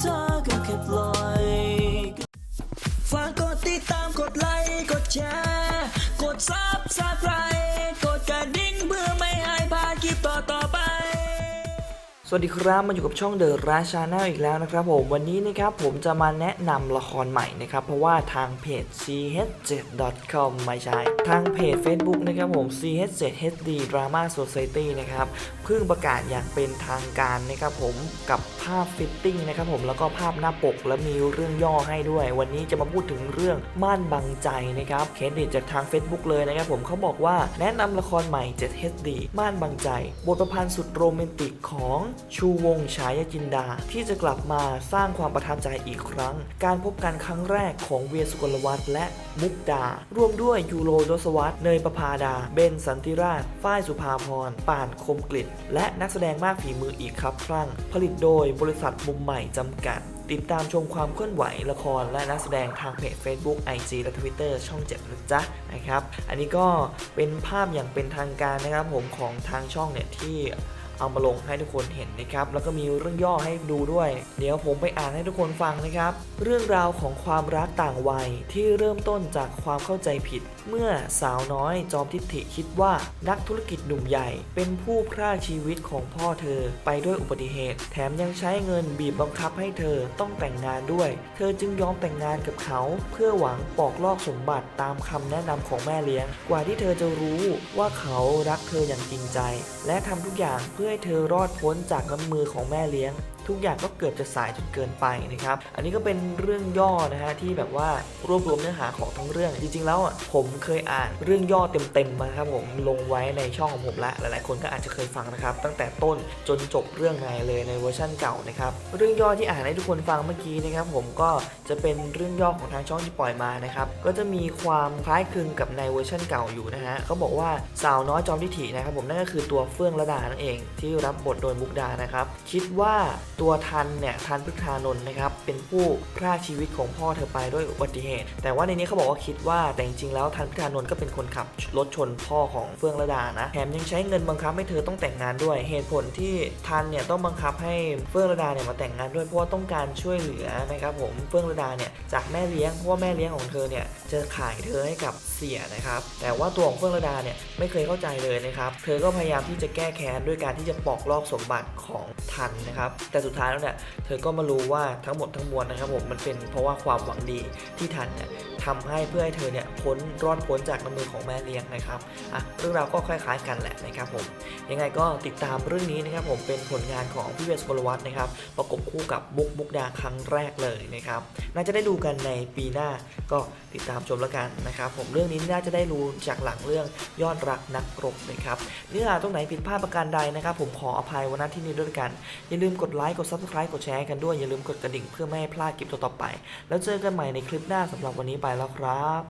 เธอก็แค่ปล่อยฝากกดติดตามกดไลค์กดแชร์ กดซับสไคร สวัสดีครับมาอยู่กับช่องเดอะราชาแนลอีกแล้วนะครับผมวันนี้นะครับผมจะมาแนะนำละครใหม่นะครับ เพราะว่าทางเพจ ch7.com ไม่ใช่ ทางเพจ Facebook นะครับผม ch7hd drama society นะครับเพิ่งประกาศอย่างเป็นทางการนะครับผมกับภาพฟิตติ้งนะครับผมแล้วก็ภาพหน้าปกและมีเรื่องย่อให้ด้วย วันนี้จะมาพูดถึงเรื่องม่านบังใจนะครับเครดิตจากทาง Facebook เลยนะครับผมเขาบอกว่าแนะนำละครใหม่ 7HD ม่านบังใจ บทประพันธ์สุดโรแมนติกของชูวงฉายจินดา ที่จะกลับมาสร้างความประทับใจอีกครั้ง การพบกันครั้งแรกของเวียสุกลวัฒน์และมุกดา ร่วมด้วยยูโรดศวัตเนยประภาดา เบนสันติราชฝ้ายสุภาพรป่านคมกลิตและนักแสดงมากฝีมืออีกครับครั้ง ผลิตโดยบริษัทมุมใหม่จำกัดติดตามชมความเคลื่อนไหวละครและนักแสดงทางเพจ Facebook IG และ Twitter ช่อง 7นะจ๊ะนะครับ อันนี้ก็เป็นภาพอย่างเป็นทางการนะครับผมของทางช่องเนี่ยที่ เอามาลงให้ทุกคนเห็นนะครับ แล้วก็มีเรื่องย่อให้ดูด้วย เดี๋ยวผมไปอ่านให้ทุกคนฟังนะครับ เรื่องราวของความรักต่างวัยที่เริ่มต้นจากความเข้าใจผิด เมื่อสาวน้อยจอมทิฐิคิดว่านักธุรกิจหนุ่มใหญ่ เป็นผู้พรากชีวิตของพ่อเธอไปด้วยอุบัติเหตุ แถมยังใช้เงินบีบบังคับให้เธอต้องแต่งงานด้วย เธอจึงยอมแต่งงานกับเขา เพื่อหวังปอกลอกสมบัติตามคำแนะนำของแม่เลี้ยง กว่าที่เธอจะรู้ว่าเขารักเธออย่างจริงใจ และทำทุกอย่างเพื่อให้เธอรอดพ้นจากน้ำมือของแม่เลี้ยง ทุกอย่างก็เกือบจะสายจนเกินไปนะครับ อันนี้ก็เป็นเรื่องย่อนะฮะที่แบบว่ารวบรวมเนื้อหาของทั้งเรื่อง จริง ๆ แล้วผมเคยอ่านเรื่องย่อเต็มๆมาครับผมลงไว้ในช่องของผมละหลายๆ คนก็อาจจะเคยฟังนะครับ ตั้งแต่ต้นจนจบเรื่องไงเลยในเวอร์ชั่นเก่านะครับเรื่องย่อที่อ่านให้ทุกคนฟังเมื่อกี้นะครับผมก็จะเป็นเรื่องย่อของทางช่องที่ปล่อยมานะครับก็จะมีความคล้ายคลึงกับในเวอร์ชั่นเก่าอยู่นะฮะเขาบอกว่าสาวน้อยจอมทิฐินะครับผมนั่นก็คือตัวเฟื่องระดานั่นเอง ที่รับบทโดยมุกดานะครับ คิดว่าตัวทันเนี่ยทันพฤกษานนท์นะครับเป็นผู้พรากชีวิตของพ่อเธอไปด้วยอุบัติเหตุ แต่ว่าในนี้เขาบอกว่าคิดว่าแต่จริงๆแล้วทันพฤกษานนท์ก็เป็นคนขับรถชนพ่อของเฟื่องระดานะแถมยังใช้เงินบังคับให้เธอต้องแต่งงานด้วยเหตุผลที่ทันเนี่ยต้องบังคับให้เฟื่องระดาเนี่ยมาแต่งงานด้วยเพราะว่าต้องการช่วยเหลือนะครับผมเฟื่องระดาเนี่ยจากแม่เลี้ยงเพราะว่าแม่เลี้ยงของเธอเนี่ยจะขายเธอให้กับเสียนะครับแต่ว่าตัวของเฟื่องระดาเนี่ยไม่เคยเข้าใจเลยนะครับเธอก็พยายามที่จะแก้แค้นด้วยการที่จะปอกลอกสมบัติของทันนะครับแต่สุดท้ายแล้วเนี่ยเธอก็มารู้ว่าทั้งหมดทั้งมวลนะครับผมมันเป็นเพราะว่าความหวังดีที่ทันเนี่ยทำให้เพื่อให้เธอเนี่ยพ้นรอดพ้นจากน้ำมือของแม่เลี้ยงนะครับอะเรื่องราวก็คล้ายๆกันแหละนะครับผมยังไงก็ติดตามเรื่องนี้นะครับผมเป็นผลงานของพี่เวสบลวัตนะครับประกบคู่กับมุกมุกดาครั้งแรกเลยนะครับน่าจะได้ดูกันในปีหน้าก็ติดตามชมแล้วกันนะครับผมเรื่องนี้น่าจะได้รู้จากหลังเรื่องยอดรักนักรบนะครับเนื้อหาตรงไหนผิดพลาดประการใดนะครับ ผมขออภัยวันนั้นที่นี้ด้วยกันอย่าลืมกดไลค์กด subscribe กดแชร์กันด้วยอย่าลืมกดกระดิ่งเพื่อไม่ให้พลาดคลิปต่อๆไป แล้วเจอกันใหม่ในคลิปหน้าสำหรับวันนี้ไปแล้วครับ